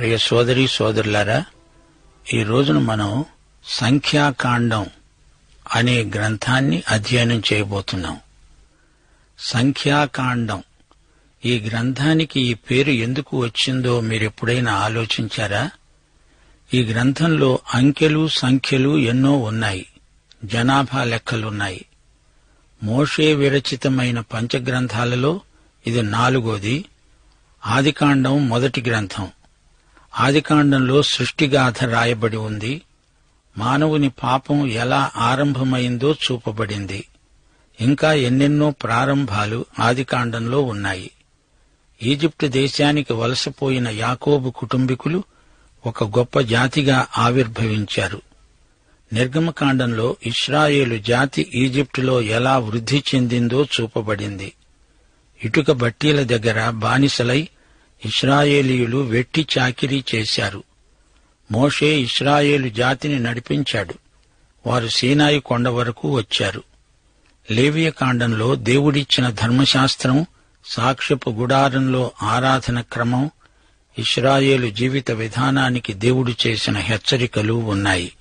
ప్రియ సోదరి సోదరులారా ఈ రోజున మనం సంఖ్యాకాండం అనే గ్రంథాన్ని అధ్యయనం చేయబోతున్నాం. సంఖ్యాకాండం. ఈ గ్రంథానికి ఈ పేరు ఎందుకు వచ్చిందో మీరెప్పుడైనా ఆలోచించారా? ఈ గ్రంథంలో అంకెలు సంఖ్యలు ఎన్నో ఉన్నాయి. జనాభా లెక్కలున్నాయి. మోషే విరచితమైన పంచగ్రంథాలలో ఇది నాలుగోది. ఆదికాండం మొదటి గ్రంథం. ఆదికాండంలో సృష్టిగాథ రాయబడి ఉంది. మానవుని పాపం ఎలా ఆరంభమైందో చూపబడింది. ఇంకా ఎన్నెన్నో ప్రారంభాలు ఆదికాండంలో ఉన్నాయి. ఈజిప్టు దేశానికి వలసపోయిన యాకోబు కుటుంబీకులు ఒక గొప్ప జాతిగా ఆవిర్భవించారు. నిర్గమకాండంలో ఇస్రాయేలు జాతి ఈజిప్టులో ఎలా వృద్ధి చెందిందో చూపబడింది. ఇటుక బట్టీల దగ్గర బానిసలై ఇస్రాయేలీయులు వెట్టి చాకిరీ చేశారు. మోషే ఇస్రాయేలు జాతిని నడిపించాడు. వారు సీనాయి కొండ వరకు వచ్చారు. లేవియకాండంలో దేవుడిచ్చిన ధర్మశాస్త్రం సాక్ష్యపు గుడారంలో ఆరాధన క్రమం ఇస్రాయేలు జీవిత విధానానికి దేవుడు చేసిన హెచ్చరికలు ఉన్నాయి.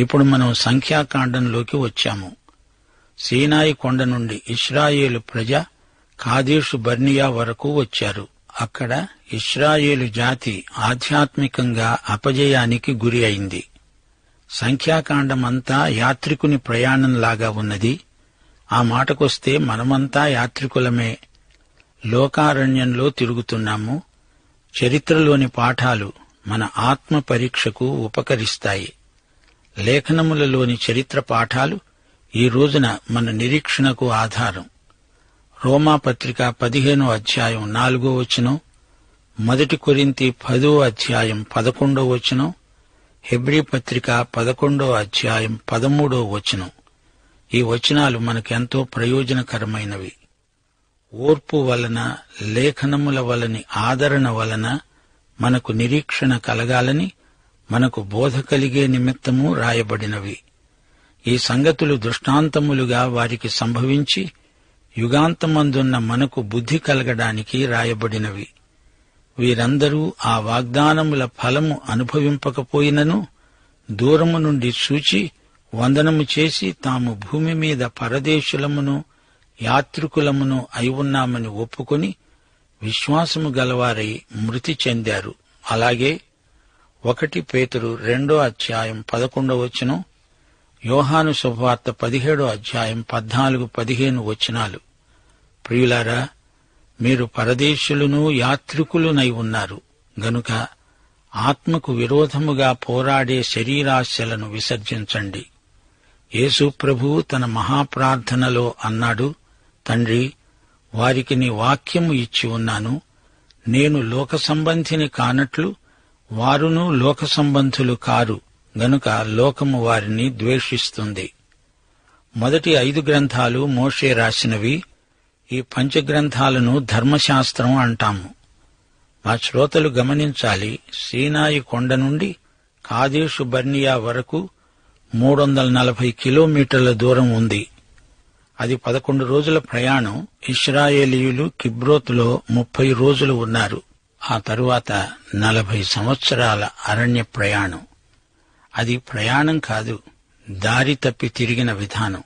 ఇప్పుడు మనం సంఖ్యాకాండంలోకి వచ్చాము. సీనాయి కొండ నుండి ఇస్రాయేలు ప్రజ కాదేశు బర్నియా వరకు వచ్చారు. అక్కడ ఇస్రాయేలు జాతి ఆధ్యాత్మికంగా అపజయానికి గురి అయింది. సంఖ్యాకాండమంతా యాత్రికుని ప్రయాణంలాగా ఉన్నది. ఆ మాటకొస్తే మనమంతా యాత్రికులమే. లోకారణ్యంలో తిరుగుతున్నాము. చరిత్రలోని పాఠాలు మన ఆత్మ పరీక్షకు ఉపకరిస్తాయి. లేఖనములలోని చరిత్ర పాఠాలు ఈ రోజున మన నిరీక్షణకు ఆధారం. రోమా పత్రిక పదిహేనో అధ్యాయం నాలుగో వచనం మొదటి కొరింతి పదో అధ్యాయం పదకొండో వచనం హెబ్రీ పత్రిక పదకొండో అధ్యాయం పదమూడో వచనం. ఈ వచనాలు మనకెంతో ప్రయోజనకరమైనవి. ఓర్పు వలన లేఖనముల వలని ఆదరణ వలన మనకు నిరీక్షణ కలగాలని మనకు బోధ కలిగే నిమిత్తము రాయబడినవి. ఈ సంగతులు దృష్టాంతములుగా వారికి సంభవించి యుగాంతమందున్న మనకు బుద్ధి కలగడానికి రాయబడినవి. వీరందరూ ఆ వాగ్దానముల ఫలము అనుభవింపకపోయినను దూరము నుండి చూచి వందనము చేసి తాము భూమి మీద పరదేశులమును యాత్రికులమును అయి ఉన్నామని ఒప్పుకొని విశ్వాసము గలవారై మృతి చెందారు. అలాగే ఒకటి పేతురు రెండో అధ్యాయం పదకొండవచనం యోహాను శుభవార్త పదిహేడో అధ్యాయం పద్నాలుగు పదిహేను వచనాలు. ప్రియులారా మీరు పరదేశులను యాత్రికులునై ఉన్నారు. గనుక ఆత్మకు విరోధముగా పోరాడే శరీరాశలను విసర్జించండి. యేసు ప్రభు తన మహాప్రార్థనలో అన్నాడు తండ్రి వారికి నీ వాక్యము ఇచ్చి ఉన్నాను. నేను లోక సంబంధిని కానట్లు వారును లోక సంబంధులు కారు. గనుక లోకము వారిని ద్వేషిస్తుంది. మొదటి ఐదు గ్రంథాలు మోషే రాసినవి ఈ పంచగ్రంథాలను ధర్మశాస్త్రం అంటాము. మా శ్రోతలు గమనించాలి సీనాయి కొండ నుండి కాదేశు బర్నియా వరకు మూడు వందల నలభై కిలోమీటర్ల దూరం ఉంది. అది పదకొండు రోజుల ప్రయాణం ఇస్రాయేలీయులు కిబ్రోత్లో ముప్పై రోజులు ఉన్నారు. ఆ తరువాత నలభై సంవత్సరాల అరణ్య ప్రయాణం. అది ప్రయాణం కాదు దారి తప్పి తిరిగిన విధానం.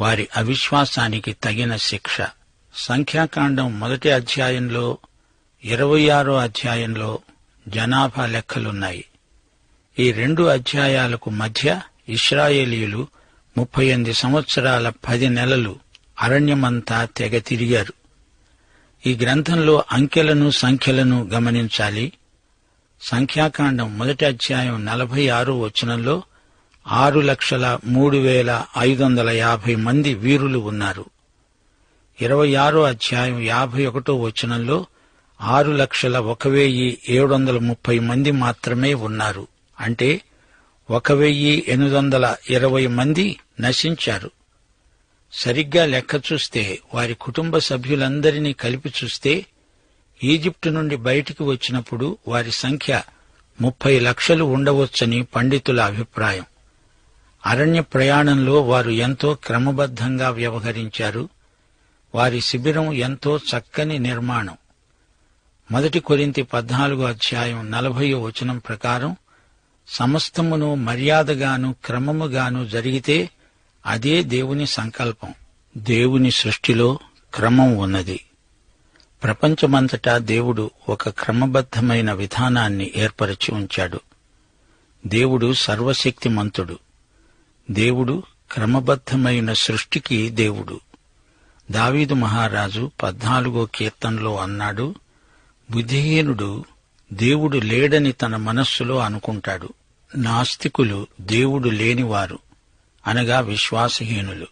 వారి అవిశ్వాసానికి తగిన శిక్ష. సంఖ్యాకాండం మొదటి అధ్యాయంలో ఇరవై ఆరో అధ్యాయంలో జనాభా లెక్కలున్నాయి. ఈ రెండు అధ్యాయాలకు మధ్య ఇస్రాయేలీయులు ముప్పై ఎనిమిది సంవత్సరాల పది నెలలు అరణ్యమంతా తెగ తిరిగారు. ఈ గ్రంథంలో అంకెలను సంఖ్యలను గమనించాలి. సంఖ్యాకాండం మొదటి అధ్యాయం నలభై ఆరో వచనంలో ఆరు లక్షల మూడు వేల ఐదు వందల యాభై మంది వీరులు ఉన్నారు. ఇరవై ఆరో అధ్యాయం యాభై ఒకటో వచనంలో ఆరు లక్షల ఒక వెయ్యి ఏడు వందల ముప్పై మంది మాత్రమే ఉన్నారు. అంటే ఒక వెయ్యి ఎనిమిది వందల ఇరవై మంది నశించారు. సరిగ్గా లెక్క చూస్తే వారి కుటుంబ సభ్యులందరినీ కలిపి చూస్తే ఈజిప్టు నుండి బయటికి వచ్చినప్పుడు వారి సంఖ్య ముప్పై లక్షలు ఉండవచ్చని పండితుల అభిప్రాయం. అరణ్య ప్రయాణంలో వారు ఎంతో క్రమబద్ధంగా వ్యవహరించారు. వారి శిబిరం ఎంతో చక్కని నిర్మాణం. మొదటి కొరింతి పద్నాలుగో అధ్యాయం నలభయో వచనం ప్రకారం సమస్తమును మర్యాదగాను క్రమముగాను జరిగితే అదే దేవుని సంకల్పం. దేవుని సృష్టిలో క్రమం ఉన్నది. ప్రపంచమంతటా దేవుడు ఒక క్రమబద్ధమైన విధానాన్ని ఏర్పరచి ఉంచాడు. దేవుడు సర్వశక్తిమంతుడు. దేవుడు క్రమబద్ధమైన సృష్టికి దేవుడు. దావీదు మహారాజు పద్నాలుగో కీర్తనలో అన్నాడు బుద్ధిహీనుడు దేవుడు లేడని తన మనస్సులో అనుకుంటాడు. నాస్తికులు దేవుడు లేనివారు అనగా విశ్వాసహీనులు.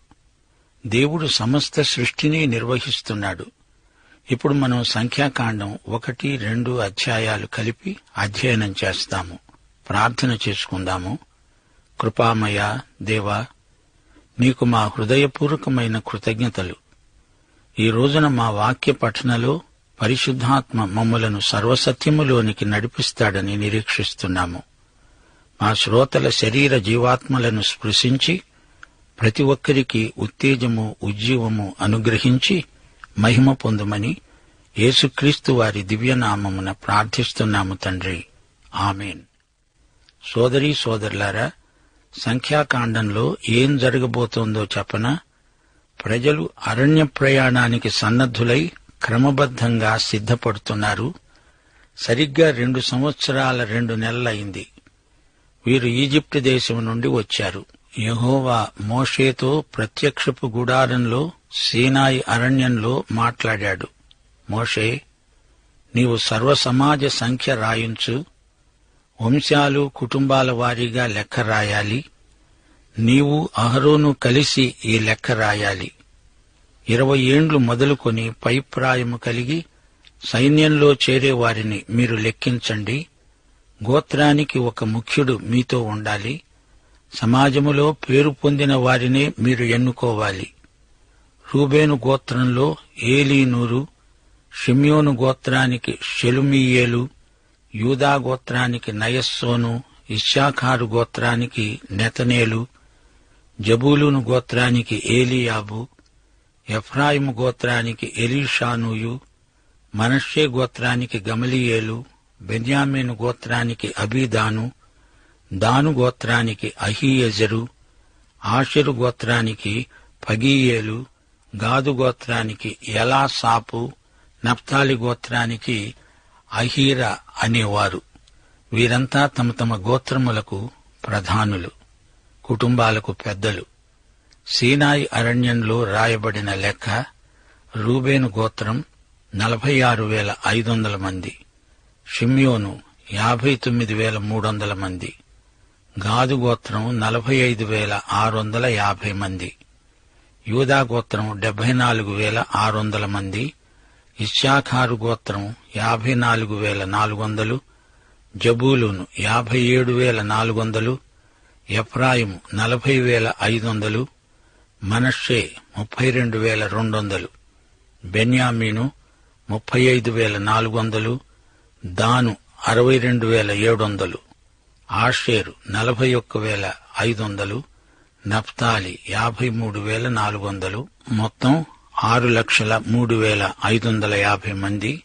దేవుడు సమస్త సృష్టిని నిర్వహిస్తున్నాడు. ఇప్పుడు మనం సంఖ్యాకాండం ఒకటి రెండు అధ్యాయాలు కలిపి అధ్యయనం చేస్తాము. ప్రార్థన చేసుకుందాము. కృపామయ దేవా నీకు మా హృదయపూర్వకమైన కృతజ్ఞతలు. ఈ రోజున మా వాక్య పఠనలో పరిశుద్ధాత్మ మమ్మలను సర్వసత్యములోనికి నడిపిస్తాడని నిరీక్షిస్తున్నాము. మా శ్రోతల శరీర జీవాత్మలను స్పృశించి ప్రతి ఒక్కరికి ఉత్తేజము ఉజ్జీవము అనుగ్రహించి మహిమ పొందుమని యేసుక్రీస్తు వారి దివ్యనామమున ప్రార్థిస్తున్నాము తండ్రి. ఆమెన్. సోదరీ సోదరులారా సంఖ్యాకాండంలో ఏం జరగబోతోందో చెప్పన ప్రజలు అరణ్య ప్రయాణానికి సన్నద్ధులై క్రమబద్ధంగా సిద్ధపడుతున్నారు. సరిగ్గా రెండు సంవత్సరాల రెండు నెలలైంది వీరు ఈజిప్టు దేశం నుండి వచ్చారు. యహోవా మోషేతో ప్రత్యక్షపు గుడారంలో సీనాయి అరణ్యంలో మాట్లాడాడు. మోషే నీవు సర్వసమాజ సంఖ్య రాయించు వంశాలు కుటుంబాల వారీగా లెక్క రాయాలి నీవు అహరోను కలిసి ఈ లెక్క రాయాలి. ఇరవై ఏండ్లు మొదలుకొని పైప్రాయము కలిగి సైన్యంలో చేరే వారిని మీరు లెక్కించండి. గోత్రానికి ఒక ముఖ్యుడు మీతో ఉండాలి. సమాజములో పేరు పొందిన వారినే మీరు ఎన్నుకోవాలి. రూబేను గోత్రంలో ఏలీనూరు షిమ్యోను గోత్రానికి షెలుమీయేలు యూదా గోత్రానికి నయస్సోను ఇషాఖారు గోత్రానికి నెతనేలు జబూలును గోత్రానికి ఏలియాబు ఎఫ్రాయిము గోత్రానికి ఎలీషానుయు మనషే గోత్రానికి గమలియేలు బెన్యామీను గోత్రానికి అబీదాను దాను గోత్రానికి అహీయజరు ఆషరు గోత్రానికి పగీయేలు గాదు గోత్రానికి ఎలా సాపు నప్తాలి గోత్రానికి అహీర అనేవారు. వీరంతా తమ తమ గోత్రములకు ప్రధానులు కుటుంబాలకు పెద్దలు. సీనాయి అరణ్యంలో రాయబడిన లెక్క రూబేను గోత్రం నలభై ఆరు వేల ఐదు వందల మంది షిమ్యోను యాభై తొమ్మిది వేల మూడు వందల మంది గాదు గోత్రం నలభై ఐదు వేల ఆరు వందల యాభై మంది. యూదా గోత్రం డెబ్బై నాలుగు వేల ఆరు వందల మంది ఇషాఖారు గోత్రం యాభై నాలుగు వేల నాలుగు వందలు జబూలును యాభై ఏడు వేల నాలుగు వందలు ఎఫ్రాయిము నలభై వేల ఐదు వందలు మనషే ముప్పై రెండు వేల రెండు వందలు బెన్యామీను ముప్పై ఐదు వేల నాలుగు వందలు దాను అరవై రెండు వేల ఏడు వందలు ఆషేరు నలభై ఒక్క వేల ఐదు వందలు నప్తాలి యాభై మూడు వేల నాలుగు వందలు మొత్తం ఆరు లక్షల మూడు వేల ఐదు వందల యాభై మంది.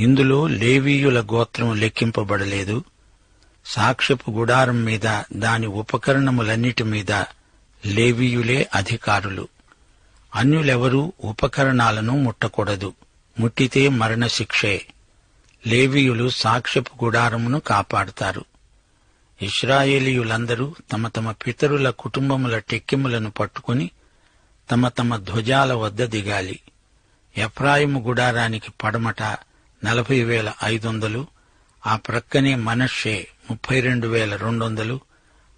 ఇందులో లేవీయుల గోత్రం లెక్కింపబడలేదు. సాక్ష్యపు గుడారం మీద దాని ఉపకరణములన్నిటి మీద లేవీయులే అధికారులు. అన్యులెవరూ ఉపకరణాలను ముట్టకూడదు. ముట్టితే మరణశిక్షే. లేవీయులు సాక్ష్యపు గుడారమును కాపాడుతారు. ఇస్రాయేలీయులందరూ తమ తమ పితరుల కుటుంబముల టెక్కిములను పట్టుకుని తమ తమ ధ్వజాల వద్ద దిగాలి. ఎఫ్రాయిము గుడారానికి పడమట నలభై వేల ఐదు వందలు ఆ ప్రక్కనే మనషే ముప్పై రెండు వేల రెండు వందలు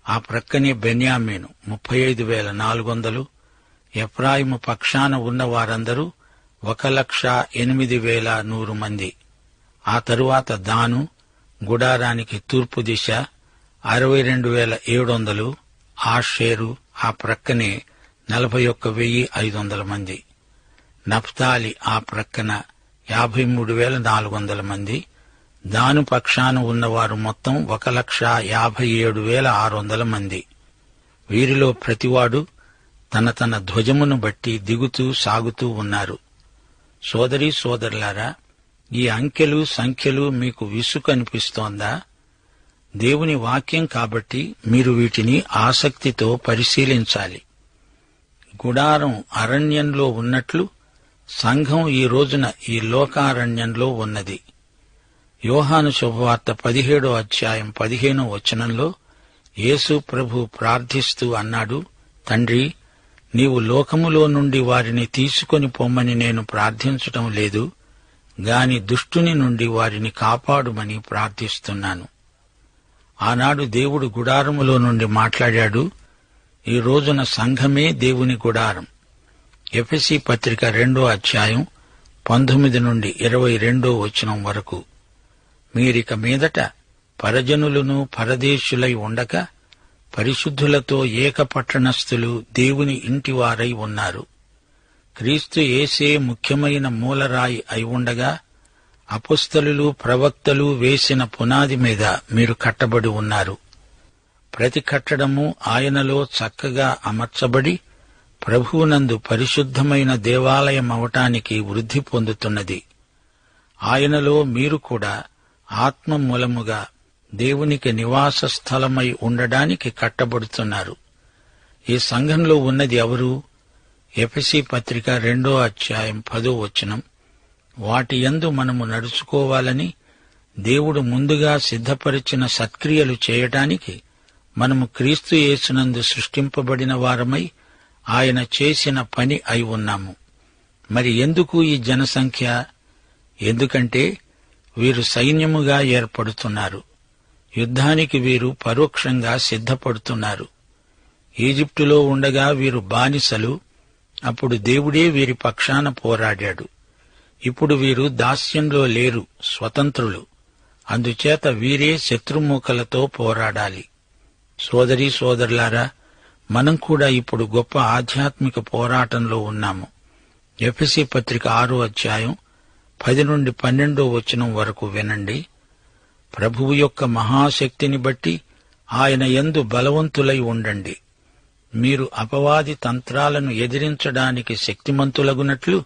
ఆ ప్రక్కనే బెన్యామీను ముప్పై ఐదు వేల నాలుగు వందలు ఎఫ్రాయిము పక్షాన ఉన్న వారందరూ ఒక లక్ష ఎనిమిది వేల నూరు మంది. ఆ తరువాత దాను గుడారానికి తూర్పు దిశ అరవై రెండు వేల ఏడు వందలు ఆ షేరు ఆ ప్రక్కనే నలభై ఒక్క వెయ్యి ఐదు వందల మంది. నప్తాలి ఆ ప్రక్కన యాభై మూడు వేల నాలుగు వందల మంది. దాను పక్షాన ఉన్నవారు మొత్తం ఒక లక్ష యాభై ఏడు వేల ఆరు వందల మంది. వీరిలో ప్రతివాడు తన తన ధ్వజమును బట్టి దిగుతూ సాగుతూ ఉన్నారు. సోదరీ సోదరులారా ఈ అంకెలు సంఖ్యలు మీకు విసుగు అనిపిస్తోందా దేవుని వాక్యం కాబట్టి మీరు వీటిని ఆసక్తితో పరిశీలించాలి. గుడారం అరణ్యంలో ఉన్నట్లు సంఘం ఈ రోజున ఈ లోకారణ్యంలో ఉన్నది. యోహాను శుభవార్త పదిహేడో అధ్యాయం పదిహేనో వచనంలో యేసు ప్రభు ప్రార్థిస్తూ అన్నాడు తండ్రి నీవు లోకములో నుండి వారిని తీసుకొని పొమ్మని నేను ప్రార్థించటం లేదు గాని దుష్టుని నుండి వారిని కాపాడుమని ప్రార్థిస్తున్నాను. ఆనాడు దేవుడు గుడారములో నుండి మాట్లాడాడు ఈ రోజున సంఘమే దేవుని గుడారం. ఎఫ్ఎసి పత్రిక రెండో అధ్యాయం పంతొమ్మిది నుండి ఇరవై రెండో వచనం వరకు. మీరిక మీదట పరజనులను పరదేశులై ఉండక పరిశుద్ధులతో ఏకపట్టణస్థులు దేవుని ఇంటివారై ఉన్నారు. క్రీస్తు ఏసే ముఖ్యమైన మూలరాయి అయి ఉండగా అపుస్తలు ప్రవక్తలు వేసిన పునాది మీద మీరు కట్టబడి ఉన్నారు. ప్రతి కట్టడము ఆయనలో చక్కగా అమర్చబడి ప్రభువునందు పరిశుద్ధమైన దేవాలయం అవటానికి వృద్ధి పొందుతున్నది. ఆయనలో మీరు కూడా ఆత్మ మూలముగా దేవునికి నివాస స్థలమై ఉండడానికి కట్టబడుతున్నారు. ఈ సంఘంలో ఉన్నది ఎవరు? ఎఫెసి పత్రిక రెండో అధ్యాయం పదో వచనం. వాటి యందు మనము నడుచుకోవాలని దేవుడు ముందుగా సిద్ధపరిచిన సత్క్రియలు చేయటానికి మనము క్రీస్తు యేసునందు సృష్టింపబడిన వారమై ఆయన చేసిన పని అయి ఉన్నాము. మరి ఎందుకు ఈ జనసంఖ్య? ఎందుకంటే వీరు సైన్యముగా ఏర్పడుతున్నారు. యుద్ధానికి వీరు పరోక్షంగా సిద్ధపడుతున్నారు. ఈజిప్టులో ఉండగా వీరు బానిసలు అప్పుడు దేవుడే వీరి పక్షాన పోరాడాడు. ఇప్పుడు వీరు దాస్యంలో లేరు స్వతంత్రులు. అందుచేత వీరే శత్రుమూకలతో పోరాడాలి. సోదరీ సోదరులారా మనం కూడా ఇప్పుడు గొప్ప ఆధ్యాత్మిక పోరాటంలో ఉన్నాము. ఎఫ్ఎసి పత్రిక ఆరో అధ్యాయం పది నుండి పన్నెండో వచనం వరకు వినండి. ప్రభువు యొక్క మహాశక్తిని బట్టి ఆయన ఎందు బలవంతులై ఉండండి. మీరు అపవాది తంత్రాలను ఎదిరించడానికి శక్తిమంతులగునట్లు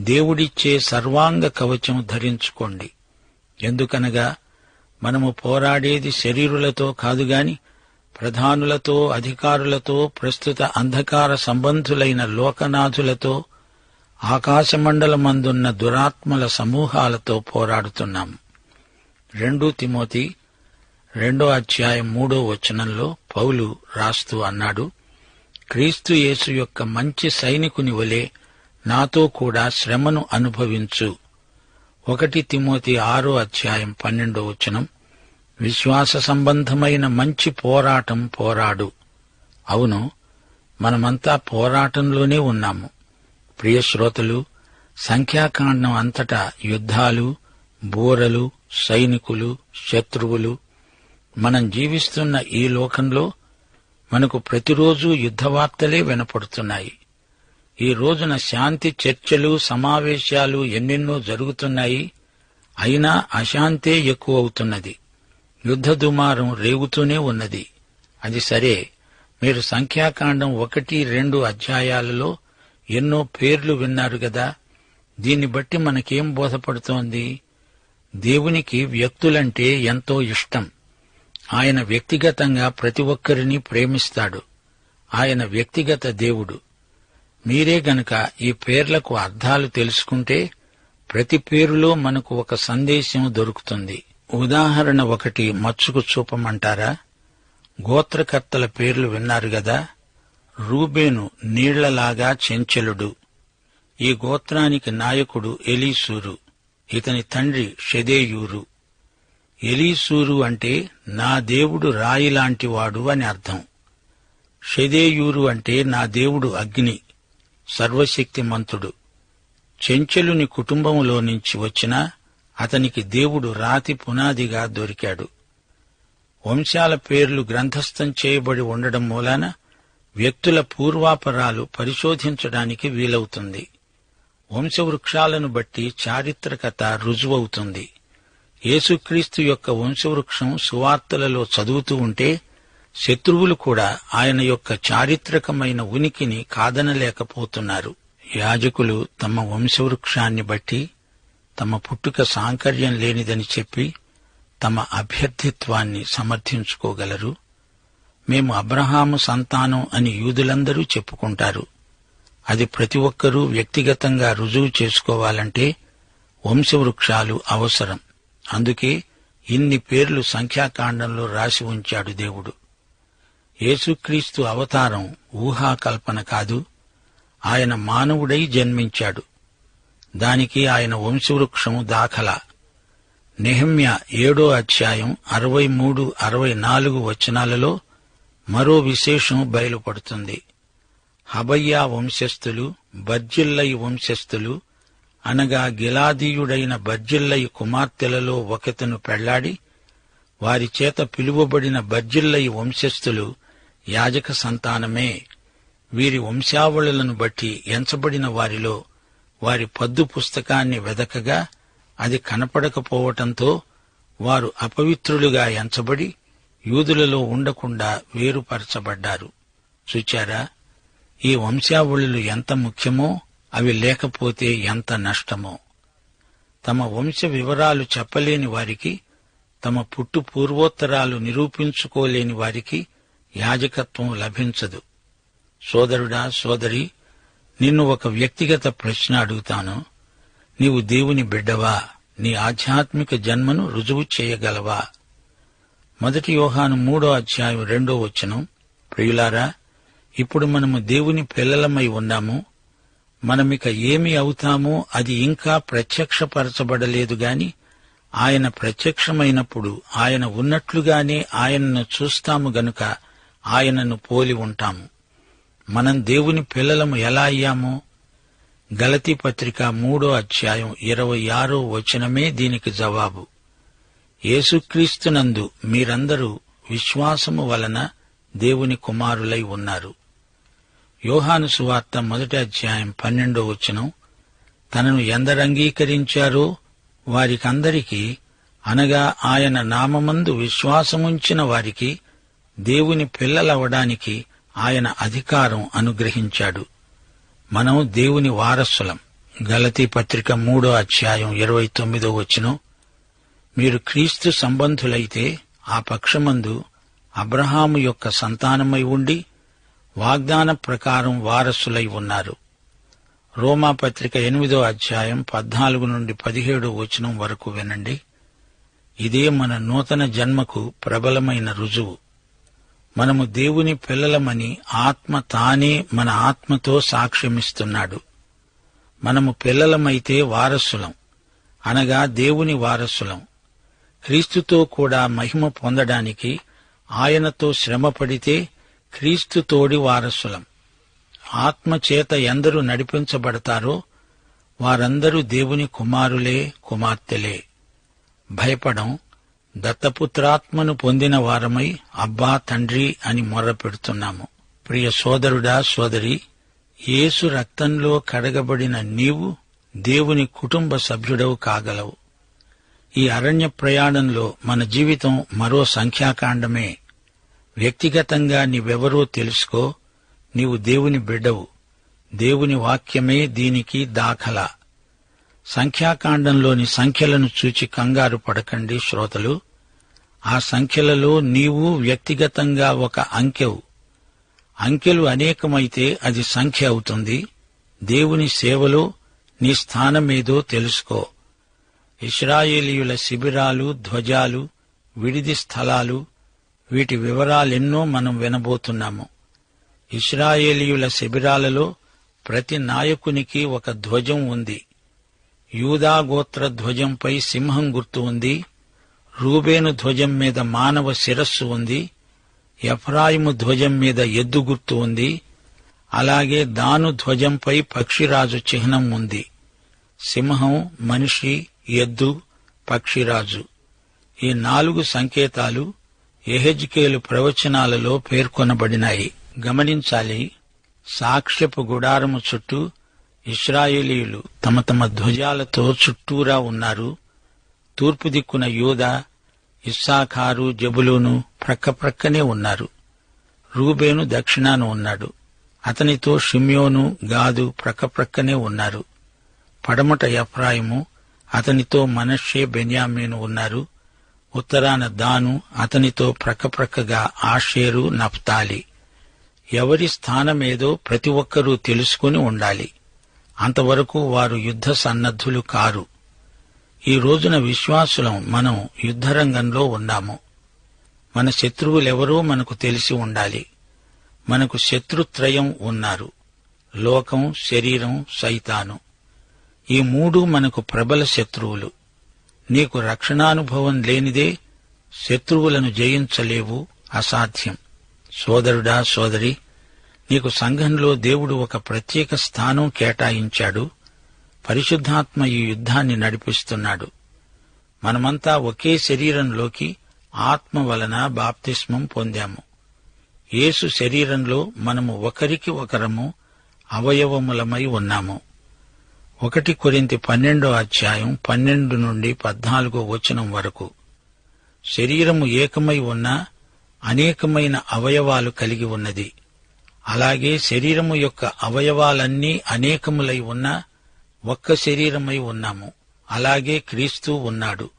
దేవుడిచ్చే సర్వాంగ కవచం ధరించుకోండి. ఎందుకనగా మనము పోరాడేది శరీరులతో కాదుగాని ప్రధానులతో అధికారులతో ప్రస్తుత అంధకార సంబంధులైన లోకనాథులతో ఆకాశమండలమందున్న దురాత్మల సమూహాలతో పోరాడుతున్నాం. రెండు తిమోతి రెండో అధ్యాయం మూడో వచనంలో పౌలు రాస్తూ అన్నాడు క్రీస్తు యేసు యొక్క మంచి సైనికుని వలె నాతో కూడా శ్రమను అనుభవించు. ఒకటి తిమోతి ఆరో అధ్యాయం పన్నెండో వచనం. విశ్వాస సంబంధమైన మంచి పోరాటం పోరాడు. అవును మనమంతా పోరాటంలోనే ఉన్నాము. ప్రియ శ్రోతలు సంఖ్యాకాండం అంతటా యుద్ధాలు బోరలు సైనికులు శత్రువులు మనం జీవిస్తున్న ఈ లోకంలో మనకు ప్రతిరోజు యుద్ధవార్తలే వినపడుతున్నాయి. ఈ రోజున శాంతి చర్చలు సమావేశాలు ఎన్నెన్నో జరుగుతున్నాయి. అయినా అశాంతే ఎక్కువవుతున్నది యుద్ధ దుమారం రేగుతూనే ఉన్నది. అది సరే. మీరు సంఖ్యాకాండం ఒకటి రెండు అధ్యాయాలలో ఎన్నో పేర్లు విన్నారు గదా. దీన్ని బట్టి మనకేం బోధపడుతోంది? దేవునికి వ్యక్తులంటే ఎంతో ఇష్టం. ఆయన వ్యక్తిగతంగా ప్రతి ఒక్కరిని ప్రేమిస్తాడు. ఆయన వ్యక్తిగత దేవుడు. మీరే గనుక ఈ పేర్లకు అర్థాలు తెలుసుకుంటే ప్రతి పేరులో మనకు ఒక సందేశం దొరుకుతుంది. ఉదాహరణ ఒకటి మచ్చుకు చూపమంటారా? గోత్రకర్తల పేర్లు విన్నారు గదా? రూబేను నీళ్ళలాగా చెంచలుడు. ఈ గోత్రానికి నాయకుడు ఎలీసూరు. ఇతని తండ్రి షెదేయూరు. ఎలీసూరు అంటే నా దేవుడు రాయిలాంటివాడు అని అర్థం. షెదేయూరు అంటే నా దేవుడు అగ్ని. సర్వశక్తిమంతుడు. చెంచలుని కుటుంబంలో నుంచి వచ్చినా అతనికి దేవుడు రాతి పునాదిగా దొరికాడు. వంశాల పేర్లు గ్రంథస్థం చేయబడి ఉండడం మూలాన వ్యక్తుల పూర్వాపరాలు పరిశోధించడానికి వీలవుతుంది. వంశవృక్షాలను బట్టి చారిత్రకత రుజువవుతుంది. యేసుక్రీస్తు యొక్క వంశవృక్షం సువార్తలలో చదువుతూ ఉంటే శత్రువులు కూడా ఆయన యొక్క చారిత్రకమైన ఉనికిని కాదనలేకపోతున్నారు. యాజకులు తమ వంశవృక్షాన్ని బట్టి తమ పుట్టుక సాంకర్యం లేనిదని చెప్పి తమ అభ్యర్థిత్వాన్ని సమర్థించుకోగలరు. మేము అబ్రహాము సంతానం అని యూదులందరూ చెప్పుకుంటారు. అది ప్రతి ఒక్కరూ వ్యక్తిగతంగా రుజువు చేసుకోవాలంటే వంశవృక్షాలు అవసరం. అందుకే ఇన్ని పేర్లు సంఖ్యాకాండంలో రాసి ఉంచాడు దేవుడు. యేసుక్రీస్తు అవతారం ఊహాకల్పన కాదు. ఆయన మానవుడై జన్మించాడు. దానికి ఆయన వంశవృక్షం దాఖలా. నెహమ్య ఏడో అధ్యాయం అరవై మూడు అరవై నాలుగు వచనాలలో మరో విశేషం బయలుపడుతుంది. హబయ్యా వంశస్థులు బజ్జిల్లై వంశస్థులు అనగా గిలాదీయుడైన బజ్జిల్లై కుమార్తెలలో ఒకతను పెళ్ళాడి వారి చేత పిలువబడిన బజ్జిల్లై వంశస్థులు యాజక సంతానమే వీరి వంశావళులను బట్టి ఎంచబడిన వారిలో వారి పద్దు పుస్తకాన్ని వెదకగా అది కనపడకపోవటంతో వారు అపవిత్రులుగా ఎంచబడి యూదులలో ఉండకుండా వేరుపరచబడ్డారు. చూచారా? ఈ వంశావళులు ఎంత ముఖ్యమో అవి లేకపోతే ఎంత నష్టమో. తమ వంశ వివరాలు చెప్పలేని వారికి తమ పుట్టు పూర్వోత్తరాలు నిరూపించుకోలేని వారికి యాజకత్వం లభించదు. సోదరుడా సోదరి నిన్ను ఒక వ్యక్తిగత ప్రశ్న అడుగుతాను. నీవు దేవుని బిడ్డవా? నీ ఆధ్యాత్మిక జన్మను రుజువు చేయగలవా? మొదటి యోహాను మూడో అధ్యాయం రెండో వచనం. ప్రియులారా ఇప్పుడు మనము దేవుని పిల్లలమై ఉన్నాము. మనమిక ఏమి అవుతామో అది ఇంకా ప్రత్యక్షపరచబడలేదు గాని ఆయన ప్రత్యక్షమైనప్పుడు ఆయన ఉన్నట్లుగానే ఆయనను చూస్తాము గనుక ఆయనను పోలి ఉంటాము. మనం దేవుని పిల్లలము ఎలా అయ్యామో? గలతీ పత్రిక మూడో అధ్యాయం ఇరవై ఆరో వచనమే దీనికి జవాబు. యేసుక్రీస్తునందు మీరందరూ విశ్వాసము వలన దేవుని కుమారులై ఉన్నారు. యోహాను సువార్త మొదటి అధ్యాయం పన్నెండో వచనం తనను ఎందరంగీకరించారో వారికందరికీ అనగా ఆయన నామమందు విశ్వాసముంచిన వారికి దేవుని పిల్లలవడానికి ఆయన అధికారం అనుగ్రహించాడు. మనం దేవుని వారసులం. గలతీ పత్రిక మూడో అధ్యాయం ఇరవై తొమ్మిదో వచనం. మీరు క్రీస్తు సంబంధులైతే ఆ పక్షమందు అబ్రహాము యొక్క సంతానమై ఉండి వాగ్దాన ప్రకారం వారసులై ఉన్నారు. రోమా పత్రిక ఎనిమిదో అధ్యాయం పద్నాలుగు నుండి పదిహేడో వచనం వరకు వినండి. ఇదే మన నూతన జన్మకు ప్రబలమైన రుజువు. మనము దేవుని పిల్లలమని ఆత్మ తానే మన ఆత్మతో సాక్ష్యమిస్తున్నాడు. మనము పిల్లలమైతే వారసులం అనగా దేవుని వారసులం. క్రీస్తుతో కూడా మహిమ పొందడానికి ఆయనతో శ్రమపడితే క్రీస్తుతోడి వారసులం. ఆత్మచేత ఎందరు నడిపించబడతారో వారందరూ దేవుని కుమారులే కుమార్తెలే. భయపడం దత్తపుత్రాత్మను పొందిన వారమై అబ్బా తండ్రి అని మొర్రపెడుతున్నాము ప్రియ సోదరుడా సోదరి యేసు రక్తంలో కడగబడిన నీవు దేవుని కుటుంబ సభ్యుడవు కాగలవు. ఈ అరణ్య ప్రయాణంలో మన జీవితం మరో సంఖ్యాకాండమే. వ్యక్తిగతంగా నీవెవరో తెలుసుకో నీవు దేవుని బిడ్డవు. దేవుని వాక్యమే దీనికి దాఖలా. సంఖ్యాకాండంలోని సంఖ్యలను చూచి కంగారు పడకండి శ్రోతలు. ఆ సంఖ్యలలో నీవు వ్యక్తిగతంగా ఒక అంకెవు. అంకెలు అనేకమైతే అది సంఖ్య అవుతుంది. దేవుని సేవలో నీ స్థానమేదో తెలుసుకో. ఇస్రాయేలీయుల శిబిరాలు ధ్వజాలు విడిది స్థలాలు వీటి వివరాలెన్నో మనం వినబోతున్నాము. ఇస్రాయేలీయుల శిబిరాలలో ప్రతి నాయకునికి ఒక ధ్వజం ఉంది. యూదాగోత్ర ధ్వజంపై సింహం గుర్తు ఉంది రూబేను ధ్వజం మీద మానవ శిరస్సు ఉంది ఎఫ్రాయిము ధ్వజం మీద ఎద్దు గుర్తు ఉంది అలాగే దాను ధ్వజంపై పక్షిరాజు చిహ్నం ఉంది. సింహం మనిషి ఎద్దు పక్షిరాజు. ఈ నాలుగు సంకేతాలు ఎహెజ్కేలు ప్రవచనాలలో పేర్కొనబడినాయి. గమనించాలి సాక్ష్యపు గుడారము చుట్టూ ఇస్రాయేలీయులు తమ తమ ధ్వజాలతో చుట్టూరా ఉన్నారు. తూర్పు దిక్కున యూద ఇస్సాఖారు జబులూను ప్రక్కప్రక్కనే ఉన్నారు. రూబేను దక్షిణాన ఉన్నాడు. అతనితో షిమ్యోను గాదు ప్రక్కప్రక్కనే ఉన్నారు. పడమట ఎఫ్రాయిము అతనితో మనషే బెన్యామీను ఉన్నారు. ఉత్తరాన దాను అతనితో ప్రక్కప్రక్కగా ఆషేరు నప్తాలి ఎవరి స్థానమేదో ప్రతి ఒక్కరూ తెలుసుకుని ఉండాలి. అంతవరకు వారు యుద్ధ సన్నద్ధులు కారు. ఈ రోజున విశ్వాసులం మనం యుద్ధరంగంలో ఉన్నాము మన శత్రువులెవరో మనకు తెలిసి ఉండాలి. మనకు శత్రుత్రయం ఉన్నారు. లోకం శరీరం సైతాను. ఈ మూడు మనకు ప్రబల శత్రువులు. నీకు రక్షణానుభవం లేనిదే శత్రువులను జయించలేవు అసాధ్యం. సోదరుడా సోదరి నీకు సంఘంలో దేవుడు ఒక ప్రత్యేక స్థానం కేటాయించాడు. పరిశుద్ధాత్మ ఈ యుద్ధాన్ని నడిపిస్తున్నాడు. మనమంతా ఒకే శరీరంలోకి ఆత్మ వలన బాప్తిస్మం పొందాము. యేసు శరీరంలో మనము ఒకరికి ఒకరము అవయవములమై ఉన్నాము. ఒకటి కొరింత పన్నెండో అధ్యాయం పన్నెండు నుండి పద్నాలుగో వచనం వరకు. శరీరము ఏకమై ఉన్నా అనేకమైన అవయవాలు కలిగి ఉన్నది. అలాగే శరీరము యొక్క అవయవాలన్నీ అనేకములై ఉన్నా ఒక్క శరీరమై ఉన్నాము. అలాగే క్రీస్తు ఉన్నాడు.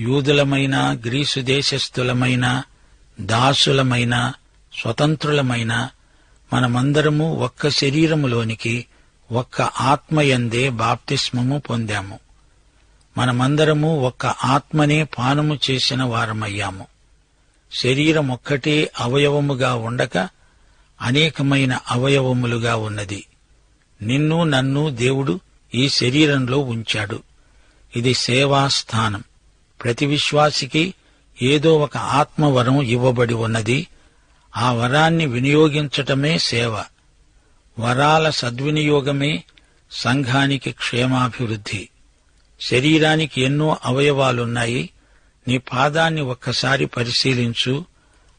యూదులమైన గ్రీసు దేశస్థులమైన దాసులమైన స్వతంత్రులమైన మనమందరము ఒక్క శరీరములోనికి ఒక్క ఆత్మయందే బాప్తిస్మము పొందాము. మనమందరము ఒక్క ఆత్మనే పానము చేసిన వారమయ్యాము. శరీరం ఒక్కటే అవయవముగా ఉండక అనేకమైన అవయవములుగా ఉన్నది. నిన్ను నన్ను దేవుడు ఈ శరీరంలో ఉంచాడు. ఇది సేవాస్థానం. ప్రతి విశ్వాసికి ఏదో ఒక ఆత్మవరం ఇవ్వబడి ఉన్నది. ఆ వరాన్ని వినియోగించటమే సేవ. వరాల సద్వినియోగమే సంఘానికి క్షేమాభివృద్ధి. శరీరానికి ఎన్నో అవయవాలున్నాయి. నీ పాదాన్ని ఒక్కసారి పరిశీలించు.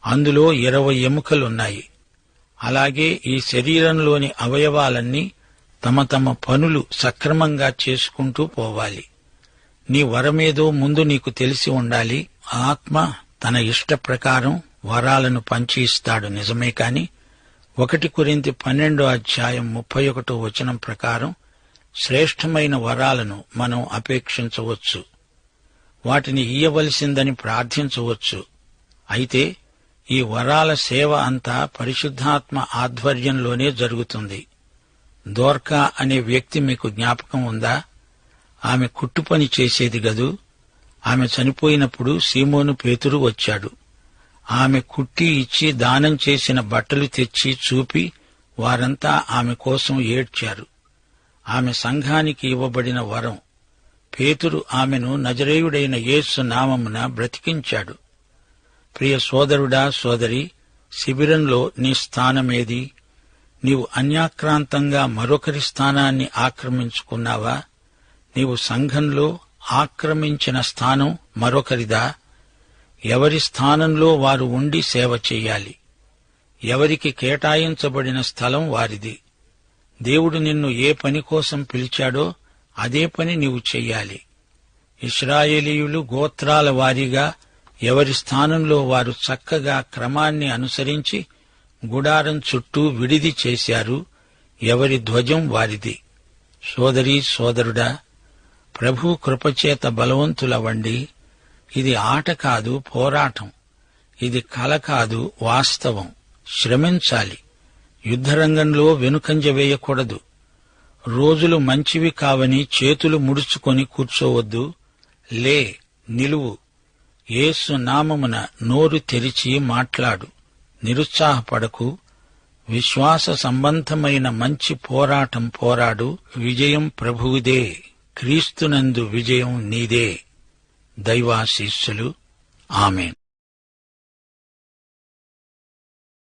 అందులో ఇరవై ఎముకలున్నాయి. అలాగే ఈ శరీరంలోని అవయవాలన్నీ తమ తమ పనులు సక్రమంగా చేసుకుంటూ పోవాలి. నీ వరమేదో ముందు నీకు తెలిసి ఉండాలి. ఆత్మ తన ఇష్ట ప్రకారం వరాలను పంచి ఇస్తాడు నిజమే కాని ఒకటి కురింతి పన్నెండో అధ్యాయం ముప్పై ఒకటో వచనం ప్రకారం శ్రేష్టమైన వరాలను మనం అపేక్షించవచ్చు. వాటిని ఇయ్యవలసిందని ప్రార్థించవచ్చు. అయితే ఈ వరాల సేవ అంతా పరిశుద్ధాత్మ ఆధ్వర్యంలోనే జరుగుతుంది. దోర్కా అనే వ్యక్తి మీకు జ్ఞాపకం ఉందా? ఆమె కుట్టుపని చేసేది గదు. ఆమె చనిపోయినప్పుడు సీమోను పేతురు వచ్చాడు. ఆమె కుట్టి ఇచ్చి దానం చేసిన బట్టలు తెచ్చి చూపి వారంతా ఆమె కోసం ఏడ్చారు. ఆమె సంఘానికి ఇవ్వబడిన వరం. పేతురు ఆమెను నజరేయుడైన యేసు నామమున బ్రతికించాడు. ప్రియ సోదరుడా సోదరి శిబిరంలో నీ స్థానమేది? నీవు అన్యాక్రాంతంగా మరొకరి స్థానాన్ని ఆక్రమించుకున్నావా? నీవు సంఘంలో ఆక్రమించిన స్థానం మరొకరిదా? ఎవరి స్థానంలో వారు ఉండి సేవ చెయ్యాలి ఎవరికి కేటాయించబడిన స్థలం వారిది? దేవుడు నిన్ను ఏ పని కోసం పిలిచాడో అదే పని నీవు చెయ్యాలి. ఇస్రాయేలీయులు గోత్రాల వారీగా ఎవరి స్థానంలో వారు చక్కగా క్రమాన్ని అనుసరించి గుడారం చుట్టూ విడిది చేశారు ఎవరి ధ్వజం వారిది. సోదరి సోదరుడా ప్రభు కృపచేత బలవంతులవండి. ఇది ఆట కాదు పోరాటం. ఇది కల కాదు వాస్తవం. శ్రమించాలి. యుద్ధరంగంలో వెనుకంజ వేయకూడదు. రోజులు మంచివి కావని చేతులు ముడుచుకొని కూర్చోవద్దు. లే నిలువు. యేసు నామమున నోరు తెరిచి మాట్లాడు. నిరుత్సాహపడకు. విశ్వాస సంబంధమైన మంచి పోరాటం పోరాడు. విజయం ప్రభువుదే. క్రీస్తునందు విజయం నీదే. దైవాశీస్సులు. ఆమెన్.